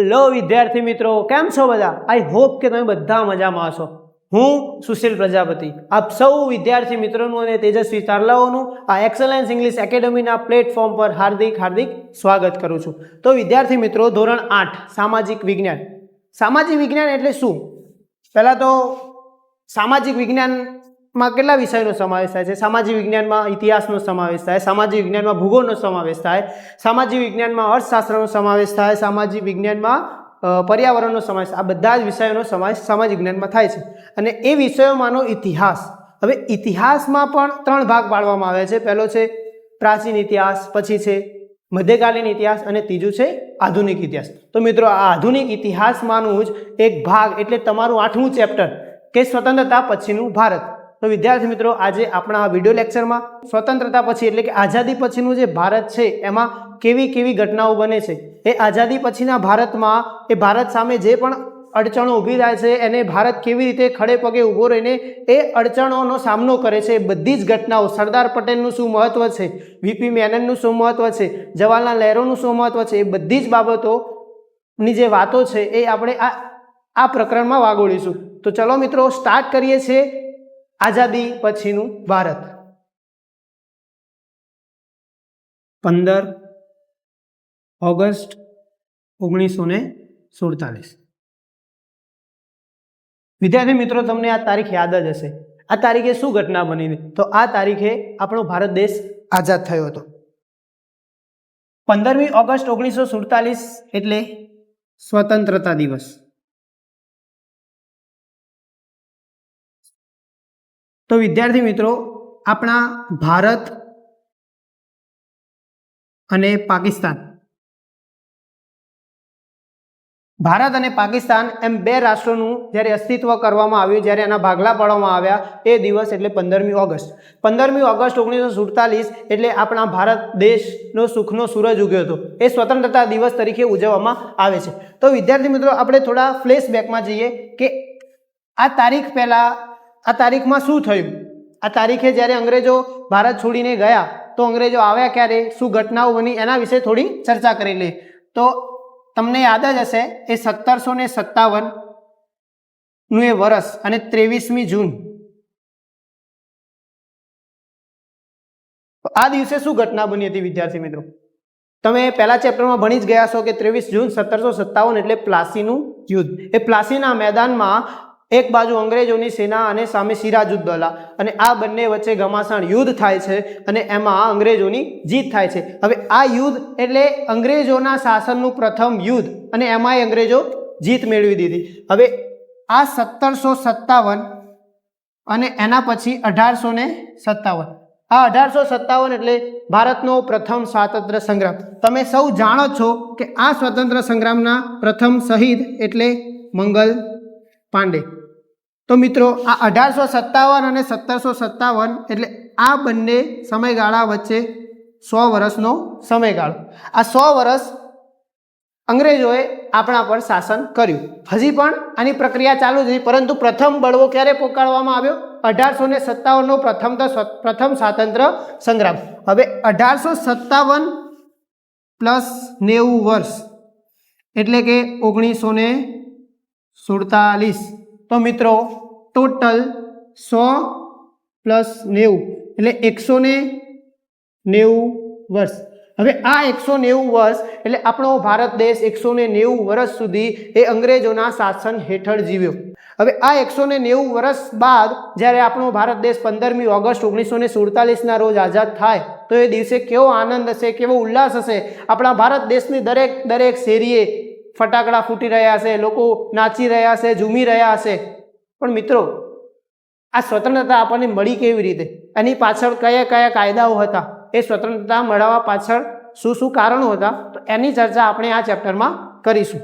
Hello વિદ્યાર્થી મિત્રો, કેમ છો બધા? આઈ હોપ કે તમે બધા મજામાં હશો. હું સુશીલ પ્રજાપતિ. આપ સૌ વિદ્યાર્થી મિત્રોનું અને તેજસ્વી તારલાઓનું આ એક્સલન્સ ઇંગ્લિશ એકેડમીના પ્લેટફોર્મ પર હાર્દિક હાર્દિક સ્વાગત કરું છું. તો વિદ્યાર્થી મિત્રો, ધોરણ આઠ, સામાજિક વિજ્ઞાન. સામાજિક વિજ્ઞાન એટલે શું? પહેલાં તો સામાજિક વિજ્ઞાનમાં કેટલા વિષયોનો સમાવેશ થાય છે? સામાજિક વિજ્ઞાનમાં ઇતિહાસનો સમાવેશ થાય, સામાજિક વિજ્ઞાનમાં ભૂગોળનો સમાવેશ થાય, સામાજિક વિજ્ઞાનમાં અર્થશાસ્ત્રનો સમાવેશ થાય, સામાજિક વિજ્ઞાનમાં પર્યાવરણનો સમાવેશ આ બધા જ વિષયોનો સમાવેશ સામાજિક વિજ્ઞાનમાં થાય છે. અને એ વિષયોમાંનો ઇતિહાસ. હવે ઇતિહાસમાં પણ ત્રણ ભાગ પાડવામાં આવે છે. પહેલો છે પ્રાચીન ઇતિહાસ, પછી છે મધ્યકાલીન ઇતિહાસ અને ત્રીજું છે આધુનિક ઇતિહાસ. તો મિત્રો, આ આધુનિક ઇતિહાસમાંનું જ એક ભાગ એટલે તમારું આઠમું ચેપ્ટર, કે સ્વતંત્રતા પછીનું ભારત. તો વિદ્યાર્થી મિત્રો, આજે આપણા આ વીડિયો લેક્ચરમાં સ્વતંત્રતા પછી, એટલે કે આઝાદી પછીનું જે ભારત છે, એમાં કેવી કેવી ઘટનાઓ બને છે? એ આઝાદી પછીના ભારતમાં, એ ભારત સામે જે પણ અડચણો ઊભી થાય છે, એને ભારત કેવી રીતે ખડે પગે ઊભો રહીને એ અડચણોનો સામનો કરે છે, એ બધી જ ઘટનાઓ. સરદાર પટેલનું શું મહત્ત્વ છે? વીપી મેનનનું શું મહત્ત્વ છે? જવાહરલાલ નહેરુનું શું મહત્ત્વ છે? એ બધી જ બાબતોની જે વાતો છે, એ આપણે આ આ પ્રકરણમાં વાગોળીશું. તો ચલો મિત્રો સ્ટાર્ટ કરીએ છીએ. આઝાદી પછીનું ભારત. પંદર ઓગસ્ટ ઓગણીસો ને સુડતાલીસ. વિદ્યાર્થી મિત્રો તમને આ તારીખ યાદ જ હશે. આ તારીખે શું ઘટના બની? તો આ તારીખે આપણો ભારત દેશ આઝાદ થયો હતો. પંદરમી ઓગસ્ટ ઓગણીસો સુડતાલીસ એટલે સ્વતંત્રતા દિવસ. તો વિદ્યાર્થી મિત્રો, આપણા ભારત અને પાકિસ્તાન. ભારત અને પાકિસ્તાન એમ બે રાષ્ટ્રોનું જ્યારે અસ્તિત્વ કરવામાં આવ્યું, જ્યારે એના ભાગલા પાડવામાં આવ્યા, એ દિવસ એટલે પંદરમી ઓગસ્ટ. પંદરમી ઓગસ્ટ ઓગણીસો સુડતાલીસ એટલે આપણા ભારત દેશનો સુખનો સૂરજ ઉગ્યો હતો. એ સ્વતંત્રતા દિવસ તરીકે ઉજવવામાં આવે છે. તો વિદ્યાર્થી મિત્રો, આપણે થોડા ફ્લેશબેકમાં જઈએ કે આ તારીખ પહેલાં આ તારીખમાં શું થયું? આ તારીખે જ્યારે અંગ્રેજો ભારત છોડીને ગયા, તો અંગ્રેજો આવ્યા ક્યારે? શું ઘટનાઓ બની? એના વિશે થોડી ચર્ચા કરી લે. તો તમને યાદ જ હશે, એ સત્તરસો ને સત્તાવનનું એ વર્ષ અને ત્રેવીસમી જૂન. આ દિવસે શું ઘટના બની હતી, વિદ્યાર્થી મિત્રો? તમે પહેલા ચેપ્ટરમાં ભણી જ ગયા છો કે ત્રેવીસ જૂન સત્તરસો સત્તાવન એટલે પ્લાસીનું યુદ્ધ. એ પ્લાસીના મેદાનમાં એક બાજુ અંગ્રેજોની સેના અને સામે સિરાજુદ્દૌલા અને આ બંને વચ્ચે ઘમાસાણ યુદ્ધ થાય છે અને એમાં અંગ્રેજોની જીત થાય છે. હવે આ યુદ્ધ એટલે અંગ્રેજોના શાસનનું પ્રથમ યુદ્ધ અને એમાંય અંગ્રેજો જીત મેળવી દીધી. હવે આ સત્તરસો સત્તાવન અને એના પછી અઢારસો ને સત્તાવન. આ અઢારસો સત્તાવન એટલે ભારતનો પ્રથમ સ્વાતંત્ર્ય સંગ્રામ. તમે સૌ જાણો છો કે આ સ્વતંત્ર સંગ્રામના પ્રથમ શહીદ એટલે મંગલ પાંડે. તો મિત્રો, આ અઢારસો સત્તાવન અને સત્તરસો સત્તાવન એટલે આ બંને સમયગાળા વચ્ચે સો વર્ષનો સમયગાળો. આ સો વર્ષ અંગ્રેજોએ આપણા પર શાસન કર્યું. હજી પણ આની પ્રક્રિયા ચાલુ હતી પરંતુ પ્રથમ બળવો ક્યારે પોકાળવામાં આવ્યો? અઢારસો ને સત્તાવનનો પ્રથમ પ્રથમ સ્વાતંત્ર્ય સંગ્રામ. હવે અઢારસો સત્તાવન પ્લસ નેવું વર્ષ એટલે કે ઓગણીસો ને સુડતાલીસ. તો મિત્રો ટોટલ સો પ્લસ નેવું. એટલે એકસો ને નેવું વર્ષ. હવે આ એકસો નેવું વર્ષ, એટલે આપણો ભારત દેશ એકસો ને નેવું વર્ષ સુધી એ અંગ્રેજોના શાસન હેઠળ જીવ્યો. હવે આ એકસો ને નેવું વર્ષ બાદ, જ્યારે આપણો ભારત દેશ પંદરમી ઓગસ્ટ ઓગણીસો ને સુડતાલીસના રોજ આઝાદ થાય, તો એ દિવસે કેવો આનંદ હશે, કેવો ઉલ્લાસ હશે આપણા ભારત દેશની દરેક દરેક શેરીએ ફટાકડા ફૂટી રહ્યા છે લોકો નાચી રહ્યા છે ઝૂમી રહ્યા હશે. પણ મિત્રો, આ સ્વતંત્રતા આપણને મળી કેવી રીતે? એની પાછળ કયા કયા કાયદાઓ હતા? એ સ્વતંત્રતા મળવા પાછળ શું શું કારણો હતા? તો એની ચર્ચા આપણે આ ચેપ્ટરમાં કરીશું.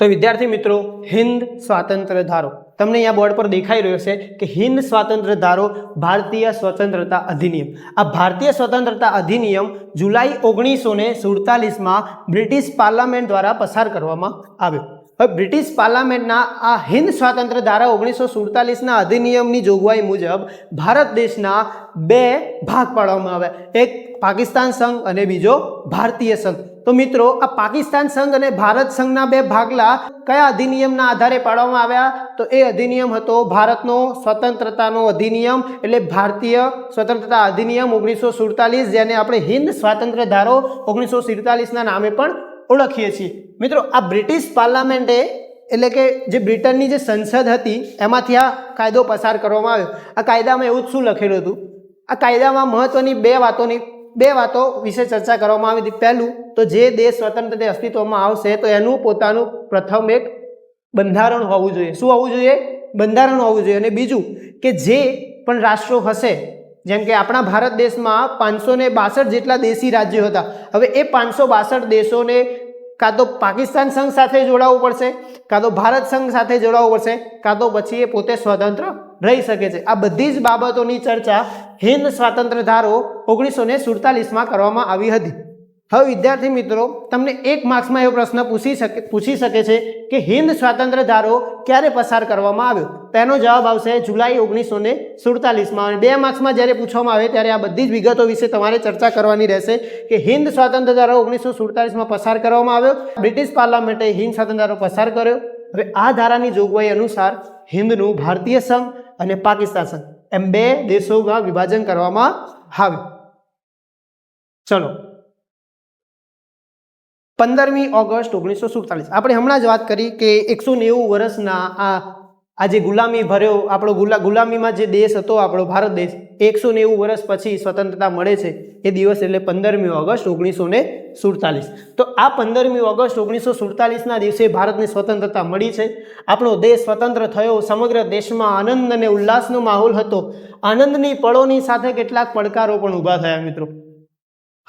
તો વિદ્યાર્થી મિત્રો, હિન્દ સ્વાતંત્ર્ય ધારો. તમને અહીંયા બોર્ડ પર દેખાઈ રહ્યો છે કે હિન્દ સ્વાતંત્ર્ય ધારો ભારતીય સ્વતંત્રતા અધિનિયમ. આ ભારતીય સ્વતંત્રતા અધિનિયમ જુલાઈ ઓગણીસો ને સુડતાલીસમાં બ્રિટિશ પાર્લામેન્ટ દ્વારા પસાર કરવામાં આવ્યો. બ્રિટિશ પાર્લામેન્ટના આ હિન્દ સ્વાતંત્ર ધારા ઓગણીસો સુડતાલીસના અધિનિયમની જોગવાઈ મુજબ ભારત દેશના બે ભાગ પાડવામાં આવ્યા એક પાકિસ્તાન સંઘ અને બીજો ભારતીય સંઘ. તો મિત્રો, આ પાકિસ્તાન સંઘ અને ભારત સંઘના બે ભાગલા કયા અધિનિયમના આધારે પાડવામાં આવ્યા? તો એ અધિનિયમ હતો ભારતનો સ્વતંત્રતાનો અધિનિયમ, એટલે ભારતીય સ્વતંત્રતા અધિનિયમ ઓગણીસો સુડતાલીસ જેને આપણે હિન્દ સ્વાતંત્ર્ય ધારો ઓગણીસો સુડતાલીસના નામે પણ ઓળખીએ છીએ. મિત્રો, આ બ્રિટિશ પાર્લામેન્ટે, એટલે કે જે બ્રિટનની જે સંસદ હતી, એમાંથી આ કાયદો પસાર કરવામાં આવ્યો. આ કાયદામાં એવું જ શું લખેલું હતું? આ કાયદામાં મહત્ત્વની બે વાતોની, બે વાતો વિશે ચર્ચા કરવામાં આવી હતી. પહેલું, તો જે દેશ સ્વતંત્ર અસ્તિત્વમાં આવશે, તો એનું પોતાનું પ્રથમ એક બંધારણ હોવું જોઈએ. શું હોવું જોઈએ? બંધારણ હોવું જોઈએ. અને બીજું, કે જે પણ રાષ્ટ્રો હશે જેમ કે આપણા ભારત દેશમાં પાંચસો ને બાસઠ જેટલા દેશી રાજ્યો હતા. હવે એ પાંચસો બાસઠ દેશોને કાં તો પાકિસ્તાન સંઘ સાથે જોડાવવું પડશે, કાં તો ભારત સંઘ સાથે જોડાવવું પડશે, કાં તો પછી એ પોતે સ્વતંત્ર રહી શકે છે. આ બધી જ બાબતોની ચર્ચા હિન્દ સ્વાતંત્ર્ય ધારો ઓગણીસો ને સુડતાલીસમાં કરવામાં આવી હતી. હવે વિદ્યાર્થી મિત્રો, તમને એક માર્ક્સમાં એવો પ્રશ્ન પૂછી શકે પૂછી શકે છે કે હિન્દ સ્વાતંત્ર્ય ધારો ક્યારે પસાર કરવામાં આવ્યો? તેનો જવાબ આવશે જુલાઈ ઓગણીસો ને સુડતાલીસમાં. અને બે માર્ક્સમાં જ્યારે પૂછવામાં આવે ત્યારે આ બધી જ વિગતો વિશે તમારે ચર્ચા કરવાની રહેશે કે હિન્દ સ્વાતંત્ર્ય ધારો ઓગણીસો સુડતાલીસમાં પસાર કરવામાં આવ્યો. બ્રિટિશ પાર્લામેન્ટે હિન્દ સ્વાતંત્ર્ય ધારો પસાર કર્યો. હવે આ ધારાની જોગવાઈ અનુસાર હિન્દનું ભારતીય સંઘ અને પાકિસ્તાન સંઘ એમ બે દેશોમાં વિભાજન કરવામાં આવ્યું. ચલો. પંદરમી ઓગસ્ટ ઓગણીસો સુડતાલીસ આપણે હમણાં જ વાત કરી કે એકસો નેવું વર્ષના આ આ જે ગુલામી ભર્યો, આપણો ગુલા, ગુલામીમાં જે દેશ હતો, આપણો ભારત દેશ, એકસો નેવું વર્ષ પછી સ્વતંત્રતા મળે છે એ દિવસ એટલે પંદરમી ઓગસ્ટ ઓગણીસો ને સુડતાલીસ તો આ પંદરમી ઓગસ્ટ ઓગણીસો સુડતાલીસના દિવસે ભારતને સ્વતંત્રતા મળી છે. આપણો દેશ સ્વતંત્ર થયો, સમગ્ર દેશમાં આનંદ અને ઉલ્લાસનો માહોલ હતો. આનંદની પળોની સાથે કેટલાક પડકારો પણ ઊભા થયા મિત્રો.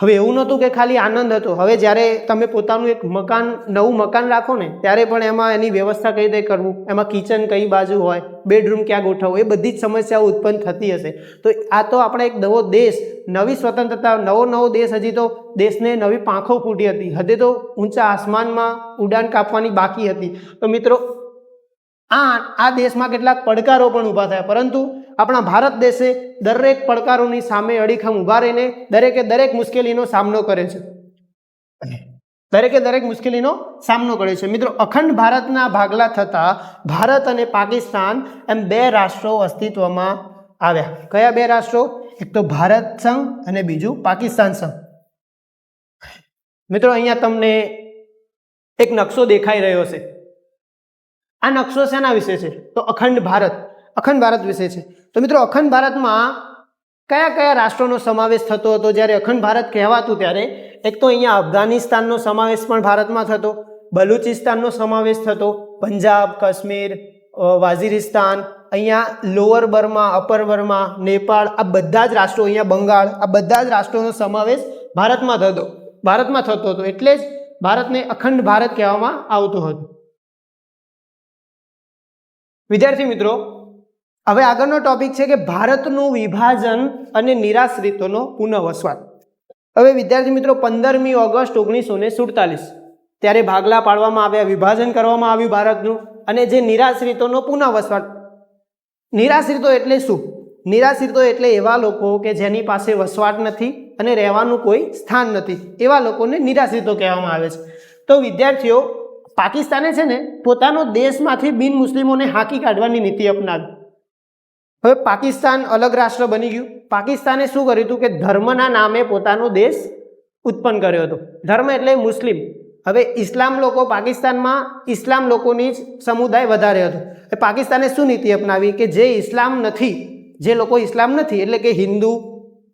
હવે એવું નહોતું કે ખાલી આનંદ હતો. હવે જ્યારે તમે પોતાનું એક મકાન, નવું મકાન રાખો ને, ત્યારે પણ એમાં એની વ્યવસ્થા કઈ રીતે કરવું? એમાં કિચન કઈ બાજુ હોય બેડરૂમ ક્યાં ગોઠવવું? એ બધી જ સમસ્યાઓ ઉત્પન્ન થતી હશે. તો આ તો આપણે એક નવો દેશ, નવી સ્વતંત્રતા, નવો નવો દેશ. હજી તો દેશને નવી પાંખો ફૂટી હતી. હજી તો ઊંચા આસમાનમાં ઉડાન કાપવાની બાકી હતી. તો મિત્રો, આ આ દેશમાં કેટલાક પડકારો પણ ઊભા થયા. પરંતુ આપણા ભારત દેશે દરેક પડકારોની સામે અડીખમ ઊભા રહીને દરેકે દરેક મુશ્કેલીનો સામનો કરે છે. દરેકે દરેક મુશ્કેલીનો સામનો કરે છે. મિત્રો, અખંડ ભારતના ભાગલા થતાં ભારત અને પાકિસ્તાન એમ બે રાષ્ટ્રો અસ્તિત્વમાં આવ્યા. કયા બે રાષ્ટ્રો? એક તો ભારત સંઘ અને બીજું પાકિસ્તાન સંઘ. મિત્રો, અહીંયા તમને એક નકશો દેખાઈ રહ્યો છે. આ નકશો શેના વિશે છે? તો અખંડ ભારત. અખંડ ભારત વિશે છે. તો મિત્રો, અખંડ ભારતમાં કયા કયા રાષ્ટ્રોનો સમાવેશ થતો હતો? જ્યારે અખંડ ભારત કહેવાતું ત્યારે એક તો અહીંયા અફઘાનિસ્તાનનો સમાવેશ પણ ભારતમાં થતો, બલુચિસ્તાનનો સમાવેશ થતો, પંજાબ, કાશ્મીર વાઝિરિસ્તાન, અહીંયા lower Burma, upper Burma, Nepal, આ બધા જ રાષ્ટ્રો, અહીંયા બંગાળ, આ બધા જ રાષ્ટ્રોનો સમાવેશ ભારતમાં થતો ભારતમાં થતો હતો. એટલે જ ભારતને અખંડ ભારત કહેવામાં આવતું હતું. વિદ્યાર્થી મિત્રો હવે આગળનો ટોપિક છે કે ભારતનું વિભાજન અને નિરાશ્રિતોનો પુનઃવસવાટ. હવે વિદ્યાર્થી મિત્રો, પંદરમી ઓગસ્ટ ઓગણીસો ને સુડતાલીસ, ત્યારે ભાગલા પાડવામાં આવ્યા, વિભાજન કરવામાં આવ્યું ભારતનું, અને જે નિરાશ્રિતોનો પુનઃવસવાટ. નિરાશ્રિતો એટલે શું? નિરાશ્રિતો એટલે એવા લોકો કે જેની પાસે વસવાટ નથી અને રહેવાનું કોઈ સ્થાન નથી. એવા લોકોને નિરાશ્રિતો કહેવામાં આવે છે. તો વિદ્યાર્થીઓ, પાકિસ્તાને છે ને, પોતાનો દેશમાંથી બિન મુસ્લિમોને હાંકી કાઢવાની નીતિ અપનાવી. હવે પાકિસ્તાન અલગ રાષ્ટ્ર બની ગયું. પાકિસ્તાને શું કર્યું હતું કે ધર્મના નામે પોતાનો દેશ ઉત્પન્ન કર્યો હતો. ધર્મ એટલે મુસ્લિમ. હવે ઇસ્લામ લોકો પાકિસ્તાનમાં ઇસ્લામ લોકોની જ સમુદાય વધારે હતો. એ પાકિસ્તાને શું નીતિ અપનાવી કે જે ઇસ્લામ નથી, જે લોકો ઇસ્લામ નથી, એટલે કે હિન્દુ,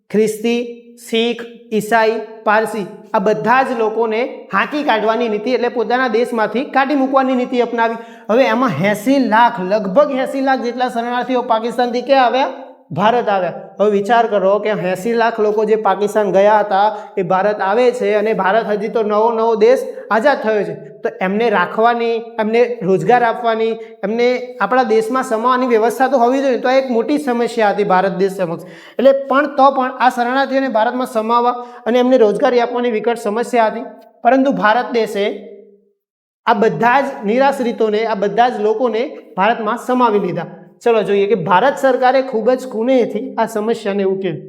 ખ્રિસ્તી શીખ, ઈસાઈ, પારસી આ બધા જ લોકોને હાંકી કાઢવાની નીતિ એટલે પોતાના દેશમાંથી કાઢી મૂકવાની નીતિ અપનાવી. હવે એમાં એંસી લાખ, લગભગ એંસી લાખ જેટલા શરણાર્થીઓ પાકિસ્તાનથી ક્યાં આવ્યા? ભારત આવ્યા. હવે વિચાર કરો કે એંસી લાખ લોકો જે પાકિસ્તાન ગયા હતા, એ ભારત આવે છે અને ભારત હજી તો નવો નવો દેશ આઝાદ થયો છે. તો એમને રાખવાની, એમને રોજગાર આપવાની, એમને આપણા દેશમાં સમાવવાની વ્યવસ્થા તો હોવી જોઈએ. તો એક મોટી સમસ્યા હતી ભારત દેશ સમક્ષ. એટલે પણ તો પણ આ શરણાર્થીઓને ભારતમાં સમાવવા અને એમને રોજગારી આપવાની વિકટ સમસ્યા હતી. પરંતુ ભારત દેશે આ બધા જ નિરાશ્રિતોને આ બધા જ લોકોને ભારતમાં સમાવી લીધા. ચલો જોઈએ કે ભારત સરકારે ખૂબ જ કુનેથી આ સમસ્યાને ઉકેલી.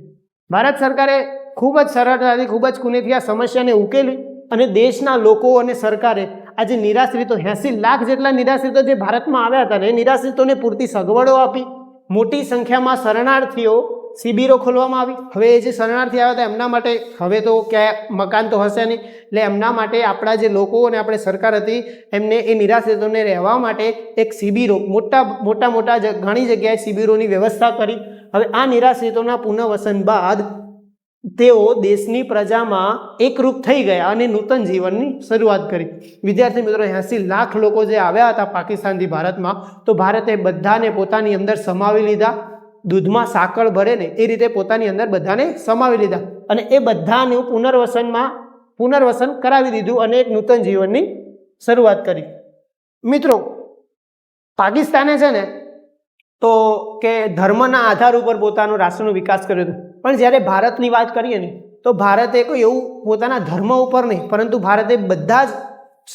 ભારત સરકારે ખૂબ જ સરળતાથી ખૂબ જ કુનેથી આ સમસ્યાને ઉકેલી અને દેશના લોકો અને સરકારે આજે નિરાશ્રિતો એંસી લાખ જેટલા નિરાશ્રિતો જે ભારતમાં આવ્યા હતા ને નિરાશ્રિતોને પૂરતી સગવડો આપી. મોટી સંખ્યામાં શરણાર્થીઓ શિબિરો ખોલવામાં આવી. હવે એ જે શરણાર્થી આવ્યા હતા, એમના માટે હવે તો ક્યાંય મકાન તો હશે નહીં. એટલે એમના માટે આપણા જે લોકો અને આપણે સરકાર હતી, એમને એ નિરાશ્રિતોને રહેવા માટે એક શિબિરો મોટા મોટા મોટા ઘણી જગ્યાએ શિબિરોની વ્યવસ્થા કરી. હવે આ નિરાશ્રિતોના પુનઃવસન બાદ તેઓ દેશની પ્રજામાં એકરૂપ થઈ ગયા અને નૂતન જીવનની શરૂઆત કરી. વિદ્યાર્થી મિત્રો, એંસી લાખ લોકો જે આવ્યા હતા પાકિસ્તાનથી ભારતમાં, તો ભારતે બધાને પોતાની અંદર સમાવી લીધા. દૂધમાં સાકળ ભરે ને એ રીતે પોતાની અંદર બધાને સમાવી લીધા. અને એ બધાનું પુનર્વસનમાં, પુનર્વસન કરાવી દીધું અને એક નૂતન જીવનની શરૂઆત કરી. મિત્રો, પાકિસ્તાને છે ને, તો કે ધર્મના આધાર ઉપર પોતાનો રાષ્ટ્રનો વિકાસ કર્યો હતો. પણ જ્યારે ભારતની વાત કરીએ ને, તો ભારતે કોઈ એવું પોતાના ધર્મ ઉપર નહીં, પરંતુ ભારતે બધા જ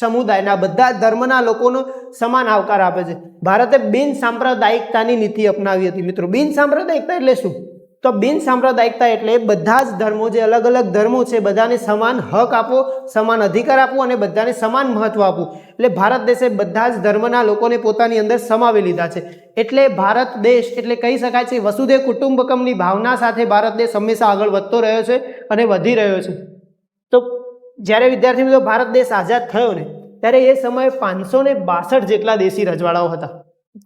સમુદાયના બધા ધર્મના લોકોનો સમાન આવકાર આપે છે. ભારતે બિન સાંપ્રદાયિકતાની નીતિ અપનાવી હતી મિત્રો. બિન સાંપ્રદાયિકતા એટલે શું? તો બિન સાંપ્રદાયિકતા એટલે બધા જ ધર્મો જે અલગ અલગ ધર્મો છે, બધાને સમાન હક આપો સમાન અધિકાર આપો અને બધાને સમાન મહત્વ આપવું. એટલે ભારત દેશે બધા જ ધર્મના લોકોને પોતાની અંદર સમાવી લીધા છે. એટલે ભારત દેશ, એટલે કહી શકાય છે, વસુદેવ કુટુંબકમની ભાવના સાથે ભારત દેશ હંમેશા આગળ વધતો રહ્યો છે અને વધી રહ્યો છે. તો જ્યારે વિદ્યાર્થી મિત્રો ભારત દેશ આઝાદ થયો ને, ત્યારે એ સમયે પાંચસો ને બાસઠ જેટલા દેશી રજવાડાઓ હતા.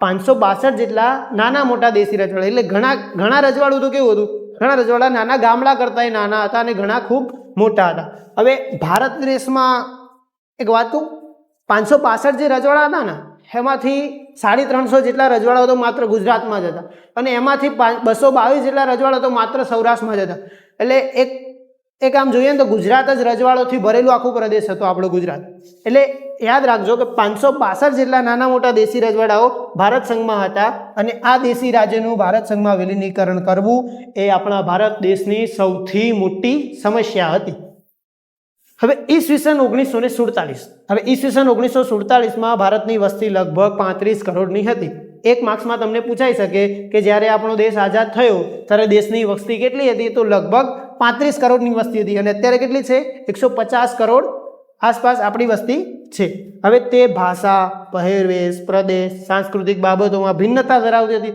પાંચસો બાસઠ જેટલા નાના મોટા દેશી રજવાડા, એટલે ઘણા ઘણા રજવાડું તો કેવું હતું? ઘણા રજવાડા નાના ગામડા કરતાં નાના હતા અને ઘણા ખૂબ મોટા હતા. હવે ભારત દેશમાં એક વાત કહું, પાંચસો પાસઠ જે રજવાડા હતા ને, એમાંથી સાડી ત્રણસો જેટલા રજવાડાઓ તો માત્ર ગુજરાતમાં જ હતા. અને એમાંથી બસો બાવીસ જેટલા રજવાડા તો માત્ર સૌરાષ્ટ્રમાં જ હતા. એટલે એક એક આમ જોઈએ ને તો ગુજરાત જ રજવાડોથી ભરેલું આખું પ્રદેશ હતો આપણો ગુજરાત. એટલે યાદ રાખજો કે પાંચસો પાસઠ જેટલા નાના મોટા દેશી રજવાડાઓ ભારત સંઘમાં હતા અને આ દેશી રાજ્યનું ભારત સંઘમાં વિલીનીકરણ કરવું એ આપણા ભારત દેશની સૌથી મોટી સમસ્યા હતી. હવે ઈસવીસન ઓગણીસો ને સુડતાલીસ, હવે ઈસવીસન ઓગણીસો સુડતાલીસમાં ભારતની વસ્તી લગભગ પાંત્રીસ કરોડની હતી. એક માર્ક્સમાં તમને પૂછાઈ શકે કે જ્યારે આપણો દેશ આઝાદ થયો, ત્યારે દેશની વસ્તી કેટલી હતી? તો લગભગ પાંત્રીસ કરોડની વસ્તી હતી અને અત્યારે કેટલી છે? એકસો પચાસ કરોડ આસપાસ આપણી વસ્તી છે. હવે તે ભાષા, પહેરવેશ, પ્રદેશ, સાંસ્કૃતિક બાબતોમાં ભિન્નતા ધરાવતી હતી.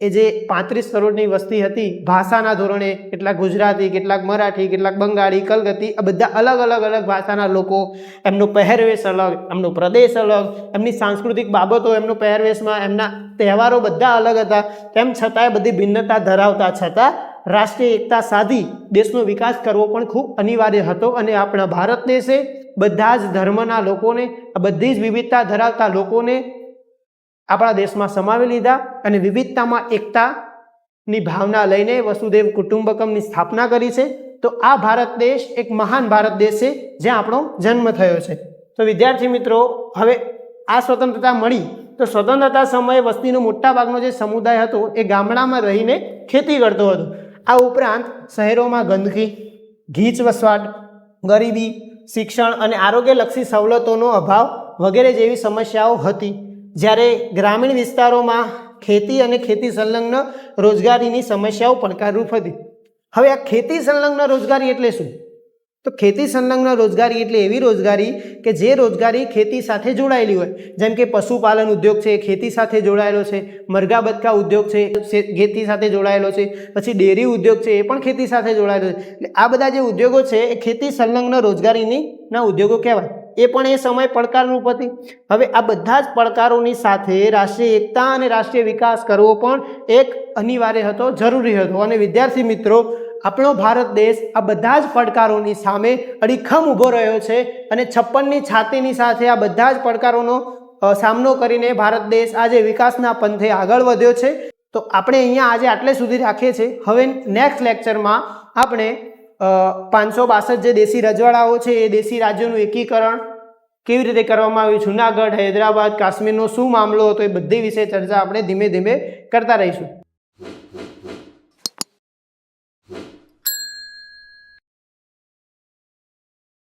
એ જે પાંત્રીસ કરોડની વસ્તી હતી, ભાષાના ધોરણે કેટલાક ગુજરાતી, કેટલાક મરાઠી, કેટલાક બંગાળી કલગતી આ બધા અલગ અલગ અલગ ભાષાના લોકો એમનો પહેરવેશ અલગ, એમનો પ્રદેશ અલગ, એમની સાંસ્કૃતિક બાબતો, એમનો પહેરવેશમાં એમના તહેવારો બધા અલગ હતા. તેમ છતાંય બધી ભિન્નતા ધરાવતા છતાં રાષ્ટ્રીય એકતા સાધી દેશનો વિકાસ કરવો પણ ખૂબ અનિવાર્ય હતો અને આપણા ભારત દેશે બધા જ ધર્મના લોકોને, આ બધી જ વિવિધતા ધરાવતા લોકોને આપણા દેશમાં સમાવી લીધા અને વિવિધતામાં એકતાની ભાવના લઈને વસુદેવ કુટુંબકમની સ્થાપના કરી છે. તો આ ભારત દેશ એક મહાન ભારત દેશ છે જ્યાં આપણો જન્મ થયો છે. તો વિદ્યાર્થી મિત્રો, હવે આ સ્વતંત્રતા મળી તો સ્વતંત્રતા સમયે વસ્તીનો મોટા ભાગનો જે સમુદાય હતો એ ગામડામાં રહીને ખેતી કરતો હતો. આ ઉપરાંત શહેરોમાં ગંદકી ગીચ વસવાટ, ગરીબી, શિક્ષણ અને આરોગ્યલક્ષી સવલતોનો અભાવ વગેરે જેવી સમસ્યાઓ હતી. જ્યારે ગ્રામીણ વિસ્તારોમાં ખેતી અને ખેતી સંલગ્ન રોજગારીની સમસ્યાઓ પડકારરૂપ હતી. હવે આ ખેતી સંલગ્ન રોજગારી એટલે શું? તો ખેતી સંલગ્ન રોજગારી એટલે એવી રોજગારી કે જે રોજગારી ખેતી સાથે જોડાયેલી હોય. જેમ કે પશુપાલન ઉદ્યોગ છે ખેતી સાથે જોડાયેલો છે, મરઘા બતકા ઉદ્યોગ છે ખેતી સાથે જોડાયેલો છે, પછી ડેરી ઉદ્યોગ છે એ પણ ખેતી સાથે જોડાયેલો છે. એટલે આ બધા જે ઉદ્યોગો છે એ ખેતી સંલગ્ન રોજગારીની ના ઉદ્યોગો કહેવાય. એ પણ એ સમય પડકારરૂપ હતી. હવે આ બધા જ પડકારોની સાથે રાષ્ટ્રીય એકતા અને રાષ્ટ્રીય વિકાસ કરવો પણ એક અનિવાર્ય હતો, જરૂરી હતો. અને વિદ્યાર્થી મિત્રો આપણો ભારત દેશ આ બધા જ પડકારોની સામે અડીખમ ઊભો રહ્યો છે અને છપ્પનની છાતીની સાથે આ બધા જ પડકારોનો સામનો કરીને ભારત દેશ આજે વિકાસના પંથે આગળ વધ્યો છે. તો આપણે અહીંયા આજે આટલે સુધી રાખીએ છીએ. હવે નેક્સ્ટ લેક્ચરમાં આપણે પાંચસો બાસઠ જે દેશી રજવાડાઓ છે એ દેશી રાજ્યોનું એકીકરણ કેવી રીતે કરવામાં આવ્યું? જુનાગઢ, હૈદરાબાદ, કાશ્મીરનો શું મામલો હતો એ બધી વિશે ચર્ચા આપણે ધીમે ધીમે કરતા રહીશું.